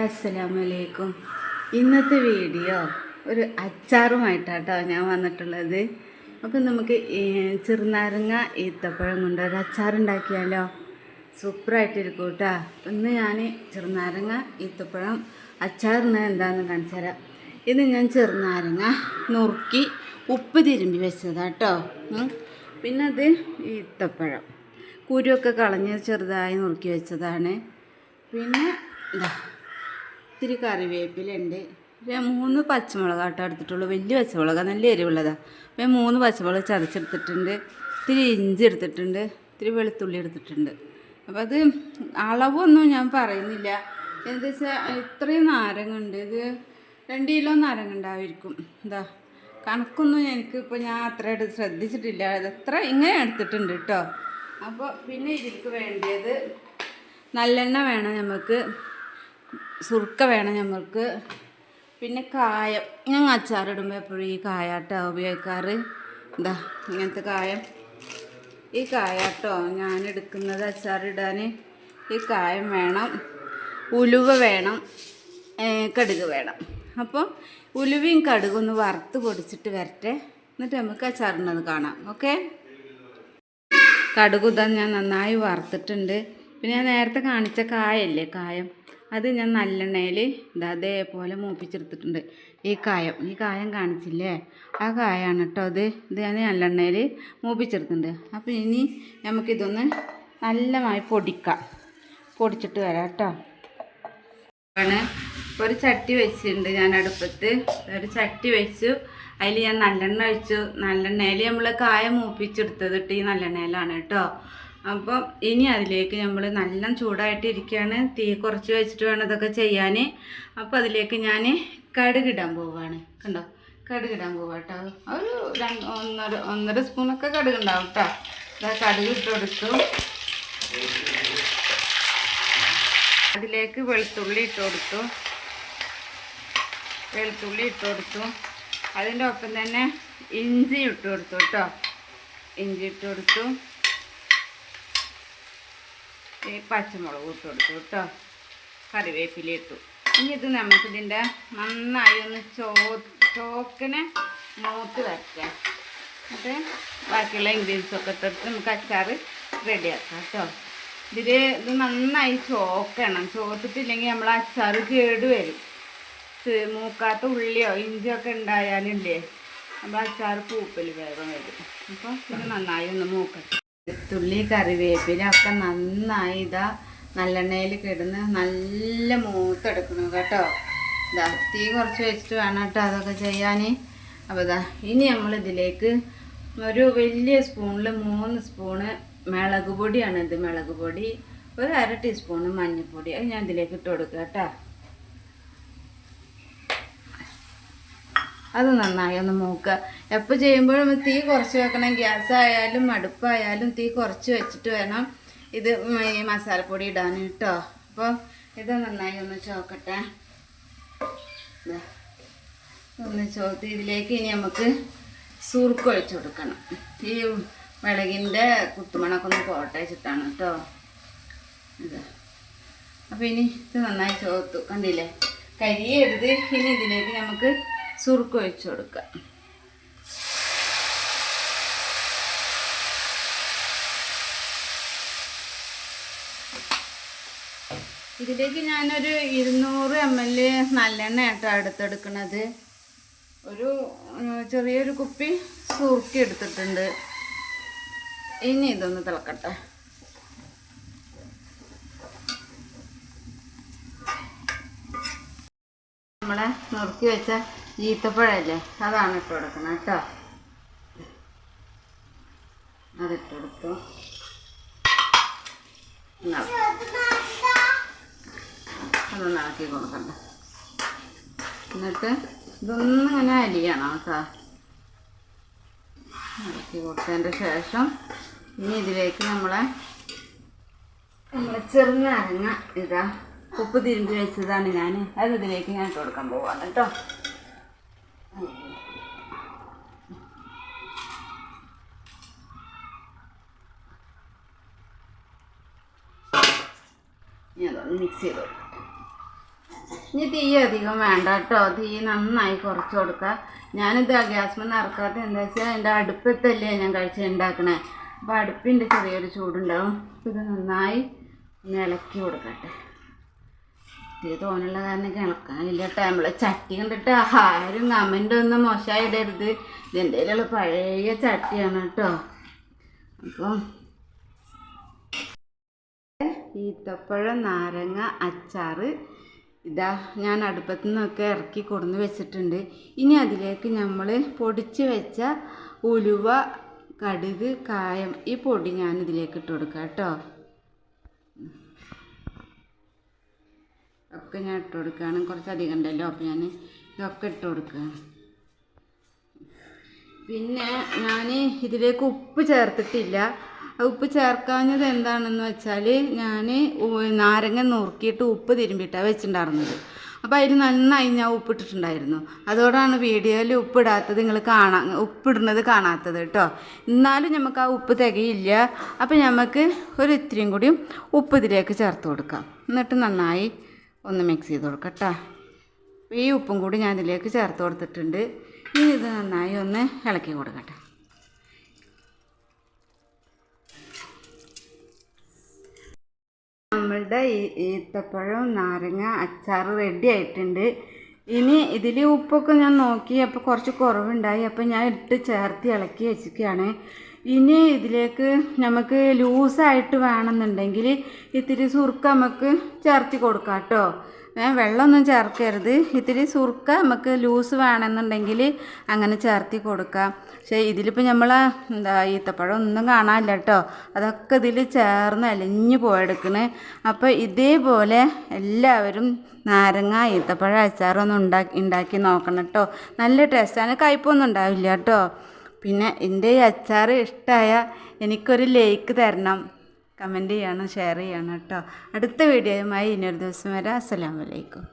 അസ്സലാമലൈക്കും. ഇന്നത്തെ വീഡിയോ ഒരു അച്ചാറുമായിട്ടാട്ടോ ഞാൻ വന്നിട്ടുള്ളത്. അപ്പം നമുക്ക് ചെറുനാരങ്ങ ഈത്തപ്പഴം കൊണ്ട് ഒരു അച്ചാർ ഉണ്ടാക്കിയാലോ സൂപ്പറായിട്ടിരിക്കും കേട്ടോ. ഇന്ന് ഞാൻ ചെറുനാരങ്ങ ഈത്തപ്പഴം അച്ചാറിന് എന്താണെന്ന് കാണിച്ചു തരാം. ഇന്ന് ഞാൻ ചെറുനാരങ്ങ നുറുക്കി ഉപ്പ് തിരുമ്പി വെച്ചതാട്ടോ പിന്നെ അത് ഈത്തപ്പഴം. കുരുവൊക്കെ കളഞ്ഞ് ചെറുതായി നുറുക്കി വെച്ചതാണ്. പിന്നെ ഇതാ ഇത്തിരി കറിവേപ്പിലുണ്ട് പിന്നെ മൂന്ന് പച്ചമുളക് ആട്ടോ എടുത്തിട്ടുള്ളൂ. വലിയ പച്ചമുളക് നല്ല എരിവുള്ളതാണ് പിന്നെ മൂന്ന് പച്ചമുളക് ചതച്ചെടുത്തിട്ടുണ്ട്. ഇത്തിരി ഇഞ്ചി എടുത്തിട്ടുണ്ട്. ഇത്തിരി വെളുത്തുള്ളി എടുത്തിട്ടുണ്ട്. അപ്പോൾ അത് അളവൊന്നും ഞാൻ പറയുന്നില്ല. എന്താ വെച്ചാൽ ഇത്രയും നാരങ്ങുണ്ട്. ഇത് രണ്ട് കിലോ നാരങ്ങ ഉണ്ടായിരിക്കും എന്താ കണക്കൊന്നും എനിക്ക് ഇപ്പോൾ ഞാൻ അത്രയായിട്ട് ശ്രദ്ധിച്ചിട്ടില്ല. എത്ര ഇങ്ങനെ എടുത്തിട്ടുണ്ട് കേട്ടോ അപ്പോൾ പിന്നെ ഇതിൽക്ക് വേണ്ടിയത് നല്ലെണ്ണ വേണം നമുക്ക് സുർക്ക വേണം നമുക്ക് പിന്നെ കായം. ഞങ്ങൾ അച്ചാറിടുമ്പോൾ എപ്പോഴും ഈ കായാട്ടോ ഉപയോഗിക്കാറ്. എന്താ ഇങ്ങനത്തെ കായം. ഈ കായാട്ടോ ഞാൻ എടുക്കുന്നത് അച്ചാറിടാൻ. ഈ കായം വേണം. ഉലുവ വേണം. കടുക് വേണം. അപ്പോൾ ഉലുവയും കടുകും ഒന്ന് വറുത്ത് പൊടിച്ചിട്ട് വരട്ടെ. എന്നിട്ട് നമുക്ക് അച്ചാറിടുന്നത് കാണാം. ഓക്കെ? കടുകുതാൻ ഞാൻ നന്നായി വറുത്തിട്ടുണ്ട്. പിന്നെ ഞാൻ നേരത്തെ കാണിച്ച കായല്ലേ കായം? അത് ഞാൻ നല്ലെണ്ണയിൽ ഇതാ അതേപോലെ മൂപ്പിച്ചെടുത്തിട്ടുണ്ട്. ഈ കായം ഈ കായം കാണിച്ചില്ലേ? ആ കായാണ് കേട്ടോ അത് ഇത് ഞാൻ നല്ലെണ്ണയിൽ മൂപ്പിച്ചെടുത്തിട്ടുണ്ട്. അപ്പോൾ ഇനി നമുക്കിതൊന്ന് നല്ലമായി പൊടിക്കാം. പൊടിച്ചിട്ട് വരാം കേട്ടോ ആണ്. ഒരു ചട്ടി വെച്ചിട്ടുണ്ട് ഞാൻ അടുപ്പത്ത്. ഒരു ചട്ടി വെച്ചു. അതിൽ ഞാൻ നല്ലെണ്ണ ഒഴിച്ചു. നല്ലെണ്ണയിൽ നമ്മൾ കായം മൂപ്പിച്ചെടുത്തതിട്ട് ഈ നല്ലെണ്ണയിലാണ് കേട്ടോ അപ്പോൾ ഇനി അതിലേക്ക് നമ്മൾ നല്ല ചൂടായിട്ട് ഇരിക്കുകയാണ് തീ കുറച്ച് വെച്ചിട്ട് വേണം ഇതൊക്കെ ചെയ്യാൻ അപ്പോൾ അതിലേക്ക് ഞാൻ കടുകിടാൻ പോവുകയാണ് കണ്ടോ? കടുകിടാൻ പോവുക കേട്ടോ ഒരു രണ്ട് ഒന്നര ഒന്നര സ്പൂണൊക്കെ കടുകുണ്ടാവും കേട്ടോ ഇതാ കടുക് ഇട്ട് കൊടുത്തു. അതിലേക്ക് വെളുത്തുള്ളി ഇട്ട് കൊടുത്തു. വെളുത്തുള്ളി ഇട്ട് കൊടുത്തു. അതിന്റെ ഒപ്പം തന്നെ ഇഞ്ചി ഇട്ട് കൊടുത്തു കേട്ടോ ഇഞ്ചി ഇട്ട് കൊടുത്തു. ഈ പച്ചമുളക് ഇട്ട് കൊടുത്തു കേട്ടോ. കറിവേപ്പില ഇട്ടു. ഇനി ഇത് നമുക്കിതിന്റെ നന്നായി ഒന്ന് ചോ ചോക്കിനെ മൂത്ത് വരയ്ക്കാം എന്നിട്ട് ബാക്കിയുള്ള ഇൻഗ്രീഡിയൻസ് ഒക്കെ ഇട്ടെടുത്ത് നമുക്ക് അച്ചാർ റെഡിയാക്കാം കേട്ടോ. ഇതിൽ ഇത് നന്നായി ചോക്കണം. ചോത്തിട്ടില്ലെങ്കിൽ നമ്മൾ അച്ചാർ കേടുവരും മൂക്കാത്ത ഉള്ളിയോ ഇഞ്ചിയോ ഒക്കെ ഉണ്ടായാലില്ലേ നമ്മൾ അച്ചാർ പൂപ്പൽ വേഗം വരും. അപ്പോൾ ഇത് നന്നായി ഒന്ന് മൂക്കട്ടെ. തുള്ളി കറിവേപ്പില ഒക്കെ നന്നായി ഇതാ നല്ലെണ്ണയിൽ കിടന്ന് നല്ല മൂത്തെടുക്കണം കേട്ടോ. ഇതാ തീ കുറച്ച് വെച്ചിട്ട് വേണം കേട്ടോ അതൊക്കെ ചെയ്യാൻ അപ്പോൾ ഇതാ ഇനി നമ്മൾ ഇതിലേക്ക് ഒരു വലിയ സ്പൂണിൽ മൂന്ന് സ്പൂണ് മിളക് ഇത് മിളക് പൊടി ഒരു അര ടീസ്പൂണ് മഞ്ഞൾപ്പൊടി. അത് ഞാൻ ഇതിലേക്ക് ഇട്ട് കൊടുക്കുക കേട്ടോ. അത് നന്നായി. ഒന്ന് മൂക്കുക എപ്പോൾ ചെയ്യുമ്പോഴും തീ കുറച്ച് വെക്കണം. ഗ്യാസ് ആയാലും അടുപ്പായാലും തീ കുറച്ച് വെച്ചിട്ട് വേണം ഇത് ഈ മസാലപ്പൊടി ഇടാൻ കേട്ടോ. അപ്പോൾ ഇത് നന്നായി ഒന്ന് ചോക്കട്ടെ. ഒന്ന് ചോത്ത് ഇതിലേക്ക് ഇനി നമുക്ക് സുറുക്ക് ഒഴിച്ചു കൊടുക്കണം. ഈ മിളകിന്റെ കുത്തുമണൊക്കെ ഒന്ന് പോട്ടെ വെച്ചിട്ടാണ് കേട്ടോ. ഇത്. അപ്പോൾ ഇനി ഇത് നന്നായി ചോത്തു. കണ്ടില്ലേ? കരിയെടുത്ത് ഇനി ഇതിലേക്ക് നമുക്ക് സുറുക്ക് ഒഴിച്ചു കൊടുക്കുക ഇതിലേക്ക് ഞാനൊരു ഇരുന്നൂറ് എം എൽ നല്ലെണ്ണ ആട്ടോ എടുത്തെടുക്കണത് ഒരു ചെറിയൊരു കുപ്പി സുറുക്കി എടുത്തിട്ടുണ്ട്. ഇനി ഇതൊന്ന് തിളക്കട്ടെ. നമ്മളെ നുറുക്കി വെച്ച ഈത്തപ്പഴല്ലേ? അതാണ് ഇട്ട് കൊടുക്കണം കേട്ടോ. അതിട്ട് കൊടുത്തു. അതൊന്ന് ഇളക്കി കൊടുക്കണ്ട. എന്നിട്ട് ഇതൊന്നും ഇങ്ങനെ അരിയണം കേട്ടോ. ഇളക്കി കൊടുത്തതിന്റെ ശേഷം ഇനി ഇതിലേക്ക് നമ്മളെ നമ്മളെ ചെറുനാരങ്ങ ഇതാ. ഉപ്പ് തിരുമ്പി വെച്ചതാണ് ഞാൻ അത് ഇതിലേക്ക് ഞാൻ ഇട്ട് കൊടുക്കാൻ പോവാണ് കേട്ടോ. ഇനി മിക്സ് ചെയ്ത് കൊടുക്കാം. ഇനി തീ അധികം വേണ്ട കേട്ടോ. തീ നന്നായി കുറച്ച് കൊടുക്കുക ഞാനിത് ഗ്യാസ് ഇറക്കാത്ത എന്താ വെച്ചാൽ എന്റെ അടുപ്പത്തല്ലേ ഞാൻ കഴിച്ച് ഉണ്ടാക്കണേ. അപ്പോൾ അടുപ്പിന്റെ ചെറിയൊരു ചൂടുണ്ടാവും. ഇത് നന്നായി ഇളക്കി കൊടുക്കട്ടെ. തീ തോനുള്ള കാരണം കിളക്കാനില്ല കേട്ടോ നമ്മളെ ചട്ടി കണ്ടിട്ട് ആരും കമന്റ് ഒന്നും മോശമായിടരുത് ഇതിന്റെ കയ്യിലുള്ള പഴയ ചട്ടിയാണ് കേട്ടോ അപ്പം ഈത്തപ്പഴം നാരങ്ങ അച്ചാറ് ഇതാ ഞാൻ അടുപ്പത്തു നിന്നൊക്കെ ഇറക്കി കൊടുന്ന് വെച്ചിട്ടുണ്ട്. ഇനി അതിലേക്ക് നമ്മൾ പൊടിച്ച് വെച്ച ഉലുവ കടുക് കായം ഈ പൊടി ഞാൻ ഇതിലേക്ക് ഇട്ട് കൊടുക്കാം കേട്ടോ ഒക്കെ ഞാൻ ഇട്ട് കൊടുക്കുകയാണ്. കുറച്ചധികം ഉണ്ടല്ലോ അപ്പോൾ ഞാൻ ഇതൊക്കെ ഇട്ട് കൊടുക്കുകയാണ്. പിന്നെ ഞാൻ ഇതിലേക്ക് ഉപ്പ് ചേർത്തിട്ടില്ല. ഉപ്പ് ചേർക്കാഞ്ഞത് എന്താണെന്ന് വെച്ചാൽ ഞാൻ നാരങ്ങ നുറുക്കിയിട്ട് ഉപ്പ് തിരുമ്പിയിട്ടാണ് വെച്ചിട്ടുണ്ടായിരുന്നത്. അപ്പോൾ അതിൽ നന്നായി ഞാൻ ഉപ്പിട്ടിട്ടുണ്ടായിരുന്നു. അതോടാണ് വീഡിയോയിൽ ഉപ്പിടാത്തത് നിങ്ങൾ കാണാൻ ഉപ്പിടുന്നത് കാണാത്തത് കേട്ടോ. എന്നാലും നമുക്ക് ആ ഉപ്പ് തികയില്ല. അപ്പോൾ നമുക്ക് ഒരു ഇത്തിരിയും കൂടിയും ഉപ്പ് ഇതിലേക്ക് ചേർത്ത് കൊടുക്കാം. എന്നിട്ട് നന്നായി ഒന്ന് മിക്സ് ചെയ്ത് കൊടുക്കാം ഈ ഉപ്പും കൂടി ഞാൻ ഇതിലേക്ക് ചേർത്ത് കൊടുത്തിട്ടുണ്ട്. ഇനി ഇത് നന്നായി ഒന്ന് ഇളക്കി കൊടുക്കട്ടെ നമ്മളുടെ ഈത്തപ്പഴം നാരങ്ങ അച്ചാർ റെഡി ആയിട്ടുണ്ട്. ഇനി ഇതിൽ ഉപ്പൊക്കെ ഞാൻ നോക്കി അപ്പോൾ കുറച്ച് കുറവുണ്ടായി. അപ്പോൾ ഞാൻ ഇട്ട് ചേർത്ത് ഇളക്കി വെച്ചിരിക്കുകയാണ്. ഇനി ഇതിലേക്ക് നമുക്ക് ലൂസായിട്ട് വേണമെന്നുണ്ടെങ്കിൽ ഇത്തിരി സുർക്ക നമുക്ക് ചേർത്തി കൊടുക്കാം കേട്ടോ. വെള്ളമൊന്നും ചേർക്കരുത്. ഇത്തിരി സുർക്ക നമുക്ക് ലൂസ് വേണമെന്നുണ്ടെങ്കിൽ അങ്ങനെ ചേർത്തി കൊടുക്കാം. പക്ഷേ ഇതിലിപ്പോൾ നമ്മൾ എന്താ ഈത്തപ്പഴം ഒന്നും കാണാനില്ല കേട്ടോ. അതൊക്കെ ഇതിൽ ചേർന്ന് അലിഞ്ഞു പോയെടുക്കണേ. അപ്പോൾ ഇതേപോലെ എല്ലാവരും നാരങ്ങ ഈത്തപ്പഴം അച്ചാറൊന്നും ഉണ്ടാക്കി ഉണ്ടാക്കി നോക്കണം കേട്ടോ. നല്ല ടേസ്റ്റാണ്. കയ്പൊന്നും ഉണ്ടാവില്ല കേട്ടോ. പിന്നെ എന്റെ ഈ അച്ചാർ ഇഷ്ടമായ എനിക്കൊരു ലൈക്ക് തരണം. കമന്റ് ചെയ്യണം ഷെയർ ചെയ്യണം കേട്ടോ അടുത്ത വീഡിയോയുമായി ഇനിയൊരു ദിവസം വരാം. അസ്സലാമലൈക്കും